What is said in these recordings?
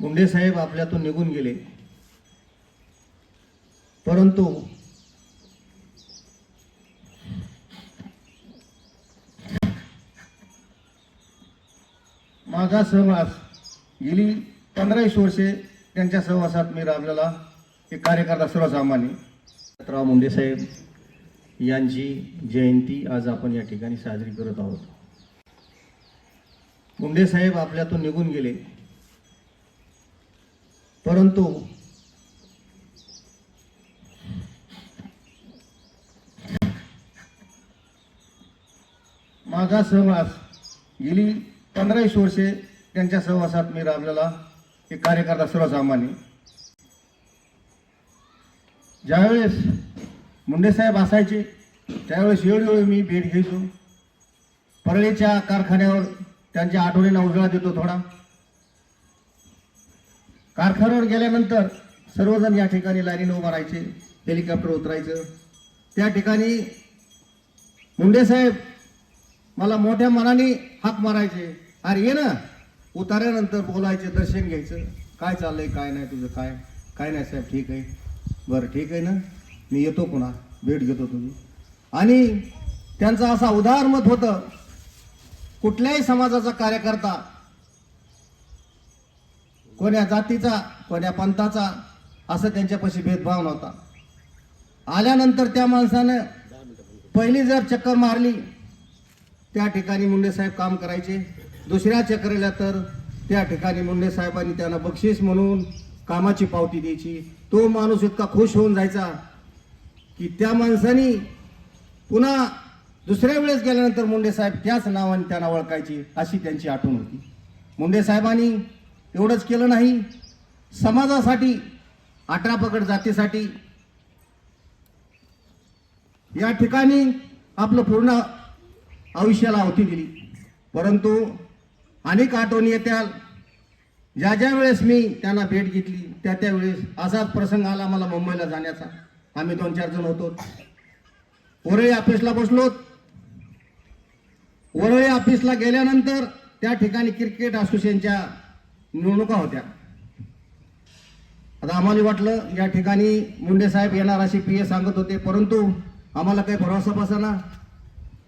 मुंडे साहेब आपल्यातून निघून गेले. परंतु माझा सहवास गेली पंधरावीस वर्षे त्यांच्या सहवासात मी राबलेला एक कार्यकर्ता सर्वसामान्य. दत्तराव मुंडे साहेब यांची जयंती आज आपण या ठिकाणी साजरी करत आहोत. मुंडे साहेब आपल्यातून निघून गेले. परंतु माझा सहवास गेली पंधरावीस वर्षे त्यांच्या सहवासात मी राबलेला एक कार्यकर्ता सर्वसामान्य. ज्यावेळेस मुंडेसाहेब असायचे त्यावेळेस वेळोवेळी मी भेट घ्यायचो. परळीच्या कारखान्यावर त्यांच्या आठवणींना उजळा देतो थोडा. कारखान्यावर गेल्यानंतर सर्वजण या ठिकाणी लाईनीनं उभं राहायचे हेलिकॉप्टर उतरायचं. त्या ठिकाणी मुंडेसाहेब मला मोठ्या मनाने हाक मारायचे. अरे ये ना. उतार्यानंतर बोलायचे दर्शन घ्यायचं. काय चाललंय काय नाही तुझं काय? काय नाही साहेब ठीक आहे. बरं ठीक आहे ना. मी येतो पुन्हा. भेट घेतो तुम्ही. आणि त्यांचं असा उदाहरण मत होतं कुठल्याही समाजाचा कार्यकर्ता कोण्या जातीचा कोण्या पंथाचा असं त्यांच्यापाशी भेदभाव नव्हता. आल्यानंतर त्या माणसानं पहिली जर चक्कर मारली त्या ठिकाणी मुंडे साहेब काम करायचे. दुसऱ्या चक्रीला तर त्या ठिकाणी मुंडे साहेबांनी त्यांना बक्षीस म्हणून कामाची पावती द्यायची. तो माणूस इतका खुश होऊन जायचा की त्या माणसानी पुन्हा दुसऱ्या वेळेस गेल्यानंतर मुंडे साहेब त्याच नावाने त्यांना ओळखायची अशी त्यांची आठवण होती. मुंडे साहेबांनी एवढंच केलं नाही. समाजासाठी अठरा पकड जातीसाठी. या ठिकाणी आपलं पूर्ण आयुष्याला आहुती दिली. परंतु अनेक आठवणी येत्या ज्या ज्या वेळेस मी त्यांना भेट घेतली त्या त्या वेळेस असाच प्रसंग आला मला मुंबईला जाण्याचा. आम्ही दोन चार जण होतो. वरळी ऑफिसला बसलो. वरळी ऑफिसला गेल्यानंतर त्या ठिकाणी क्रिकेट असोसिएशनच्या निवडणुका होत्या. आता आम्हाला वाटलं या ठिकाणी मुंडे साहेब येणार अशी पी ए सांगत होते परंतु आम्हाला काही भरोसा बसाना.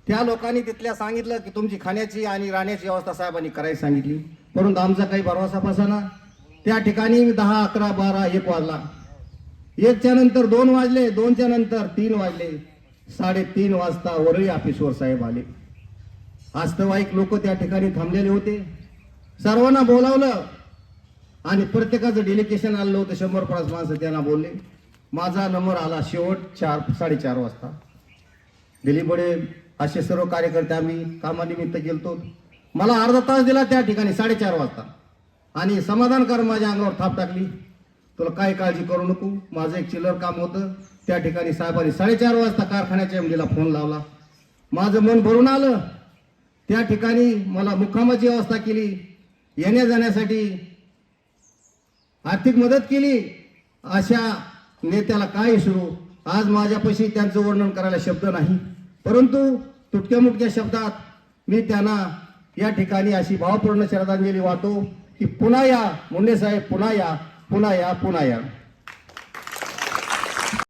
त्या लोकांनी तिथल्या सांगितलं की तुमची खाण्याची आणि राहण्याची व्यवस्था साहेबांनी करायला सांगितली परंतु आमचा काही भरोसा बसाना. त्या ठिकाणी दहा अकरा बारा एक वाजला. एकच्या नंतर दोन वाजले दोनच्या नंतर तीन वाजले. साडेतीन वाजता वरळी ऑफिसवर साहेब आले. आस्तवाईक लोक त्या ठिकाणी थांबलेले होते. सर्वांना बोलावलं. आणि प्रत्येकाचं डेलिकेशन आलं होतं शंभर पन्नास माणसं त्यांना बोलले. माझा नंबर आला शेवट चार साडेचार वाजता. दिलीपडे असे सर्व कार्यकर्ते आम्ही कामानिमित्त गेलतो. मला अर्धा तास दिला त्या ठिकाणी साडेचार वाजता. आणि समाधानकार माझ्या अंगावर थाप टाकली. तुला काय काळजी करू नको माझं एक चिल्लर काम होतं. त्या ठिकाणी साहेबांनी साडेचार वाजता कारखान्याच्या एमडीला फोन लावला. माझं मन भरून आलं. त्या ठिकाणी मला मुक्कामाची व्यवस्था केली. येण्या जाण्यासाठी आर्थिक मदत केली अशा नेत्याला काय सुरू? आज माझ्यापाशी त्यांचं वर्णन करायला शब्द नाही. परंतु तुटक्या मुटक्या शब्दात मी त्यांना या ठिकाणी अशी भावपूर्ण श्रद्धांजली वाहतो की पुन्हा या मुंडे साहेब पुन्हा या पुन्हा या पुन्हा या.